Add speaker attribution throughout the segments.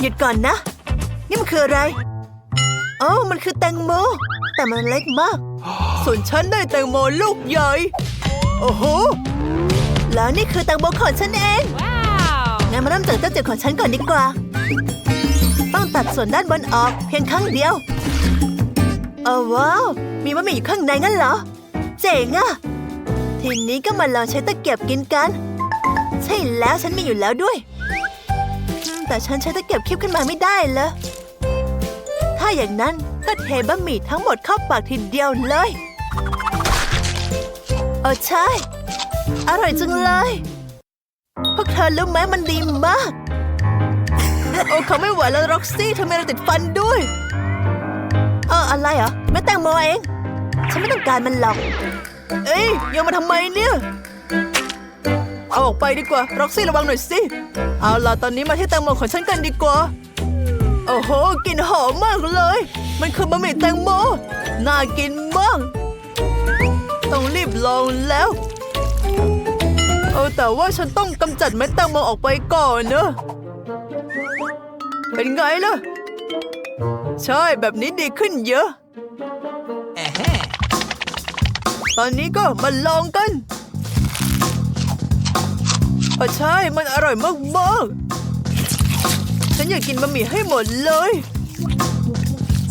Speaker 1: หยุดก่อนนะ นี่มันคืออะไรโอ้มันคือแตงโม แต่มันเล็กมาก ส่วนฉันได้แตงโมลูกใหญ่ โอ้โห แล้วนี่คือแตงโมของฉันเอง
Speaker 2: Wow!
Speaker 1: งั้นมาเริ่มจากเจ้าจืดของฉันก่อนดีกว่า ต้องตัดส่วนด้านบนออกเพียงครั้งเดียวเออว้าว มีบะหมี่อยู่ข้างในงั้นเหรอ เจ๋งอะทีนี้ก็มาลองใช้ตะเกียบกินกัน ใช่แล้วฉันมีอยู่แล้วด้วยอืม แต่ฉันใช้ตะเกียบคีบขึ้นมาไม่ได้เลย ถ้าอย่างนั้นก็เทบะหมี่ทั้งหมดเข้าปากทีเดียวเลยเออใช่ อร่อยจังเลย พวกเธอรู้ไหมมันดีมาก โอ้เขาไม่ไหวแล้วร็อกซี่เธอมีอะไรติดฟันด้วย เอออะไรเหรอไม่แตงโมเอง ฉันไม่ต้องการมันหรอก เอ้ยโยนมาทำไมเนี่ย เอาออกไปดีกว่า ร็อกซี่ระวังหน่อยสิ เอาล่ะตอนนี้มาที่แตงโมของฉันกันดีกว่า โอ้โหกลิ่นหอมมากเลย มันคือบะหมี่แตงโม น่ากินมาก ต้องรีบลองแล้ว เออแต่ว่าฉันต้องกำจัดเม็ดแตงโมออกไปก่อนเนอะเป็นไงล่ะ ใช่แบบนี้ดีขึ้นเยอะ ตอนนี้ก็มาลองกันเออใช่ มันอร่อยมากๆ ฉันอยากกินบะหมี่ให้หมดเลย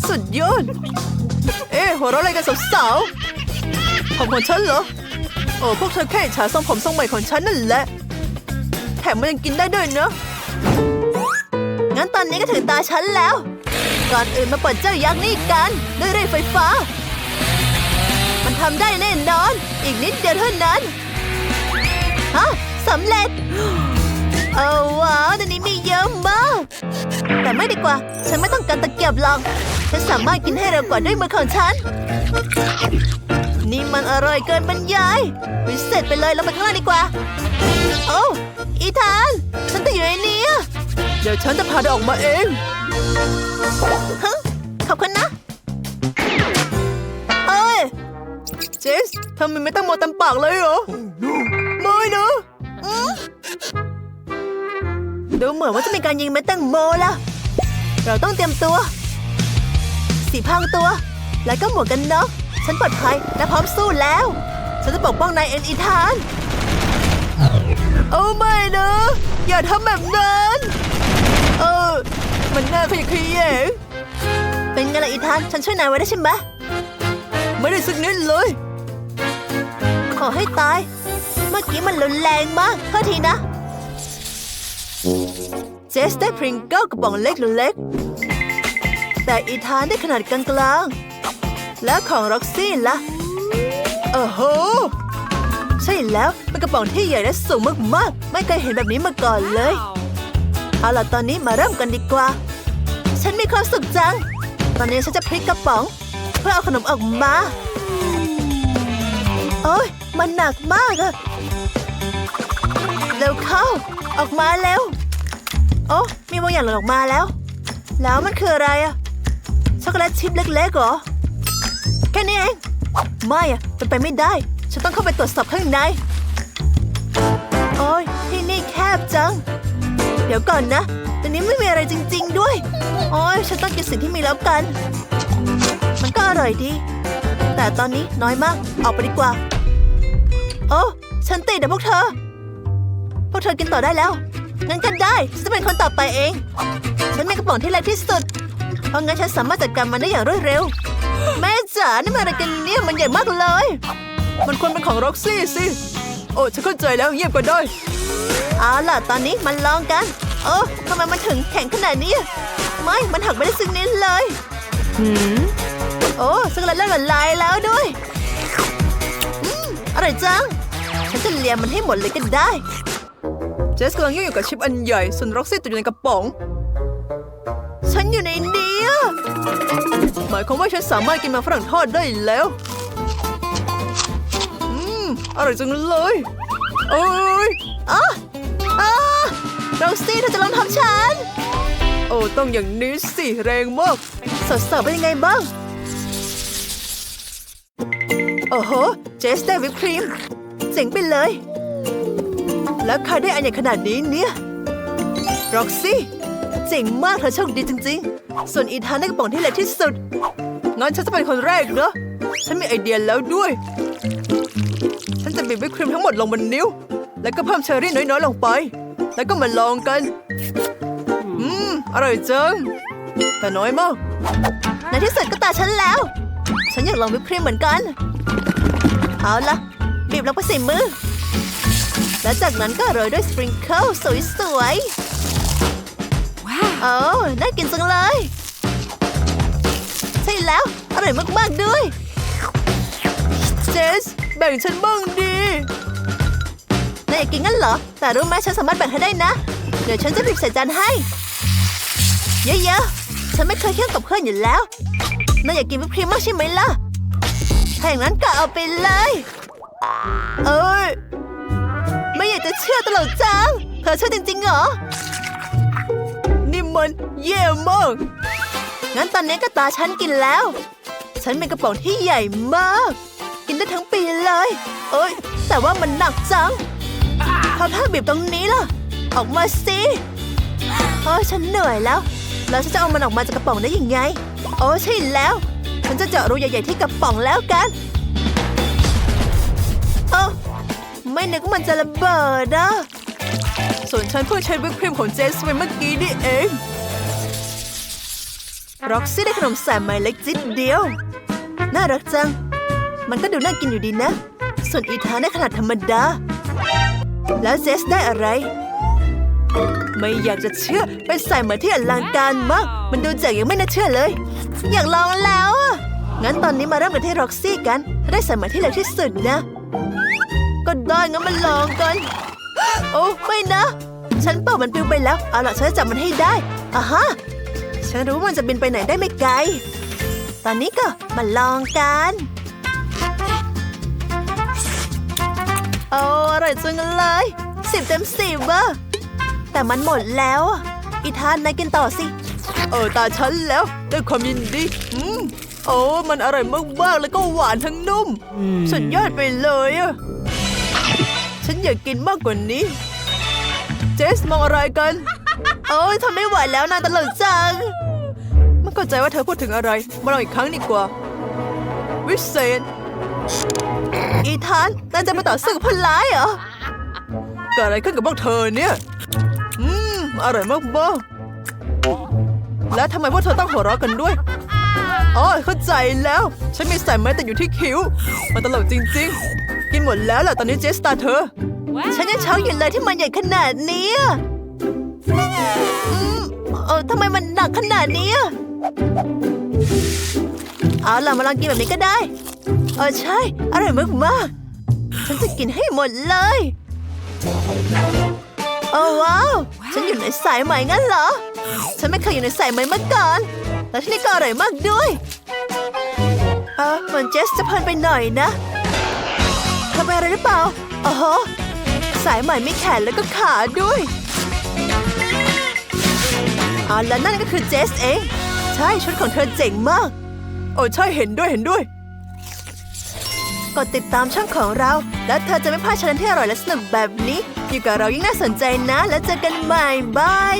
Speaker 1: สุดยอด เอ๊ะหัวเราะอะไรกันสาวๆ ผมของฉันเหรอ โอ้พวกเธอแค่จฉาทรงผมทรงใหม่ของฉันนั่นแหละ แถมมันยังกินได้ด้วยเนอะงั้นตอนนี้ก็ถึงตาฉันแล้ว ก่อนอื่นมาเปิดเจ้ายักษ์นี่กันด้วยเร่ไฟฟ้า มันทำได้แน่นอน อีกนิดเดียวเท่านั้น ฮะ สำเร็จเออว้าวตอนนี้มีเยอะมาก แต่ไม่ดีกว่า ฉันไม่ต้องการตะเกียบหรอก ฉันสามารถกินให้เร็วกว่าด้วยมือของฉัน นี่มันอร่อยเกินบรรยายวิเศษไปเลยเราไปข้างล่างดีกว่า โอ้อีธาน ฉันติดอยู่ในนี้เดี๋ยวฉันจะพาเธอออกมาเองฮะขอบคุณนะเอ้ยเจสทำไมไม่ต้องโมเต็มปากเลยเหรอ ไม่นะ ดูเหมือนว่าจะมีการยิงเม็ดแตงโมล่ะเราต้องเตรียมตัว สีพรางตัว แล้วก็หมวกกันน็อกฉันปลอดภัยและพร้อมสู้แล้ว ฉันจะปกป้องนายเอ็นอีธานโอ้ไม่นะอย่าทำแบบนั้น เออ มันน่าขยะแขยงเป็นไงล่ะอีธาน ฉันช่วยนายไว้ได้ใช่ไหมไม่ได้สักนิดเลย ขอให้ตาย เมื่อกี้มันรุนแรงมากโทษทีนะ เจสได้พริงเกิลกระป๋องเล็กหรือเล็กแต่อีธานได้ขนาดกลางๆ และของร็อกซี่ล่ะโอ้โห ใช่แล้วเป็นกระป๋องที่ใหญ่และสูงมากๆ ไม่เคยเห็นแบบนี้มาก่อนเลย
Speaker 2: Wow!
Speaker 1: เอาล่ะตอนนี้มาเริ่มกันดีกว่า ฉันมีความสุขจัง ตอนนี้ฉันจะพลิกกระป๋อง เพื่อเอาขนมออกมา โอ้ยมันหนักมากอะ เร็วเข้า ออกมาเร็ว โอ้มีบางอย่างหล่นออกมาแล้ว แล้วมันคืออะไรอะช็อกโกแลตชิพเล็กๆเหรอ แค่นี้เอง ไม่อะเป็นไปไม่ได้ ฉันต้องเข้าไปตรวจสอบข้างใน โอ้ยที่นี่แคบจัง เดี๋ยวก่อนนะแต่นี้ไม่มีอะไรจริง ๆ ด้วย โอ้ยฉันต้องกินสิ่งที่มีแล้วกัน มันก็อร่อยดี แต่ตอนนี้น้อยมาก ออกไปดีกว่า โอ้ ฉันติดนะพวกเธอ พวกเธอกินต่อได้แล้ว งั้นก็ได้ฉันจะเป็นคนต่อไปเอง ฉันมีกระป๋องที่เล็กที่สุด เพราะงั้นฉันสามารถจัดการมันได้อย่างรวดเร็ว แม่จ๋านี่มันอะไรกันเนี่ยมันใหญ่มากเลย มันควรเป็นของร็อกซี่สิ โอ้ฉันเข้าใจแล้วเงียบก็ได้เอาล่ะตอนนี้มันลองกันเออทำไมมันถึงแข็งขนาดนี้ ไม่ มันหักไม่ได้ซึ่งนิดเลยหืมโอ้ซึ่งละเริ่มละลายแล้วด้วย อืมอร่อยจัง ฉันจะเลียมันให้หมดเลยก็ได้ เจสกำลังยุ่งอยู่กับชิปอันใหญ่ ส่วนร็อกซี่ติดอยู่ในกระป๋อง ฉันอยู่ในนี้หมายความว่าฉันสามารถกินมันฝรั่งทอดได้แล้ว อืม อร่อยจังเลยโอ้ยอะอะร็อกซี่เธอจะลองทำฉัน โอ้ ต้องอย่างนี้สิแรงมากสดๆเป็นยังไงบ้าง โอ้โห เจสได้วิปครีมเจ๋งไปเลย แล้วใครได้อันใหญ่ขนาดนี้เนี่ยร็อกซี่เจ๋งมากเธอโชคดีจริง ๆ ส่วนอีธานได้กระป๋องที่เล็กที่สุดงั้นฉันจะเป็นคนแรกเหรอฉันมีไอเดียแล้วด้วย ฉันจะบีบวิปครีมทั้งหมดลงบนนิ้ว แล้วก็เพิ่มเชอร์รี่น้อยๆลงไป แล้วก็มาลองกัน อืม อร่อยจัง แต่น้อยมากในที่สุดก็ตาฉันแล้ว ฉันอยากลองวิปครีมเหมือนกัน เอาละบีบลงไปส่มือ แล้วจากนั้นก็โรยด้วยสปริงเกิลสวยๆโอ้น่ากินจังเลย ใช่แล้ว อร่อยมากๆด้วย เจส แบ่งฉันบ้างดีนายอยากกินงั้นเหรอ แต่รู้ไหมฉันสามารถแบ่งให้ได้นะ เดี๋ยวฉันจะบีบใส่จานให้ เยอะๆ ฉันไม่เคยเคี่ยวกับเพื่อนอยู่แล้วนายอยากกินวิปครีมมากใช่ไหมล่ะถ้าอย่างนั้นก็เอาไปเลย เอ้ย ไม่อยากจะเชื่อตลอดจัง เธอเชื่อจริงๆเหรอ นี่มันเย่มาก งั้นตอนนี้ก็ตาฉันกินแล้ว ฉันเป็นกระป๋องที่ใหญ่มาก กินได้ทั้งปีเลย เอ้ย แต่ว่ามันหนักจังทำท่าบีบตรงนี้ล่ะ ออกมาสิโอ้ยฉันเหนื่อยแล้ว แล้วฉันจะเอามันออกมาจากกระป๋องได้ยังไง โอ้ใช่แล้ว ฉันจะเจาะรูใหญ่ๆที่กระป๋องแล้วกัน ไม่นึกว่ามันจะระเบิดอะส่วนฉันเพิ่งใช้วิปครีมของเจสไปเมื่อกี้นี่เองร็อกซี่ได้ขนมสายไหมเล็กจิ๊ดเดียว น่ารักจัง มันก็ดูน่ากินอยู่ดีนะ ส่วนอีธานได้ขนาดธรรมดา แล้วเจสได้อะไร ไม่อยากจะเชื่อเป็นสายไหมือที่อลังการมาก มันดูเจ๋งยังไม่น่าเชื่อเลย อยากลองแล้วอะงั้นตอนนี้มาเริ่มกันที่ร็อกซี่กันได้สายไหมือที่เล็กที่สุดนะ ก็ได้งั้นมาลองกัน โอ้ไม่นะ ฉันเป่ามันปลิวไปแล้ว เอาล่ะฉันจะจับมันให้ได้อะฮะ ฉันรู้ว่ามันจะบินไปไหนได้ไม่ไกล ตอนนี้ก็มาลองกันโอ้อร่อยจังเลยสิบเต็มสิบอะแต่มันหมดแล้วอะอีทานนายกินต่อสิ เออตาฉันแล้วด้วยความยินดีอืมโอ้มันอร่อยมากๆแล้วก็หวานทั้งนุ่ม สุดยอดไปเลยอะ ฉันอยากกินมากกว่านี้ เจสมองอะไรกัน โอ้ยทำไม่ไหวแล้วนางตลกจังไม่เข้าใจว่าเธอพูดถึงอะไร มาลองอีกครั้งดีกว่า วิเศษ อีธานนายจะมาต่อสู้กับพลร้ายเหรอเกิดอะไรขึ้นกับพวกเธอเนี่ย อืม อร่อยมากบ้าแล้วทำไมพวกเธอต้องหัวเราะกันด้วยอ๋อเข้าใจแล้ว ฉันมีสายไม้แต่อยู่ที่คิ้ว มันตลกจริง ๆ กินหมดแล้วแหละตอนนี้เจสตาเธอ ฉันยังช็อกอยู่เลยที่มันใหญ่ขนาดนี้อะอืมเออทำไมมันหนักขนาดนี้อะเอาล่ะมาลองกินแบบนี้ก็ได้ เออใช่ อร่อยมากมากๆฉันจะกินให้หมดเลย โอ้ว้าว ฉันอยู่ในสายไหมงั้นเหรอ ฉันไม่เคยอยู่ในสายไหมมาก่อน แล้วที่นี่ก็อร่อยมากด้วย เออเหมือนเจสจะเพลินไปหน่อยนะเธ อะไรหรือเปล่าอ๋อสายไหม่ไมีแขนแล้วก็ขาด้วยอ๋อแล้วนั่นก็คือเจสเอง ใช่ชุดของเธอเจ๋งมาก โอ้ใช่เห็นด้วยเห็นด้วย กดติดตามช่องของเรา แล้วเธอจะไม่พลาดชาเลนจ์ที่อร่อยและสนุกแบบนี้ อยู่กับเรายิ่งน่าสนใจนะ แล้วเจอกันใหม่บาย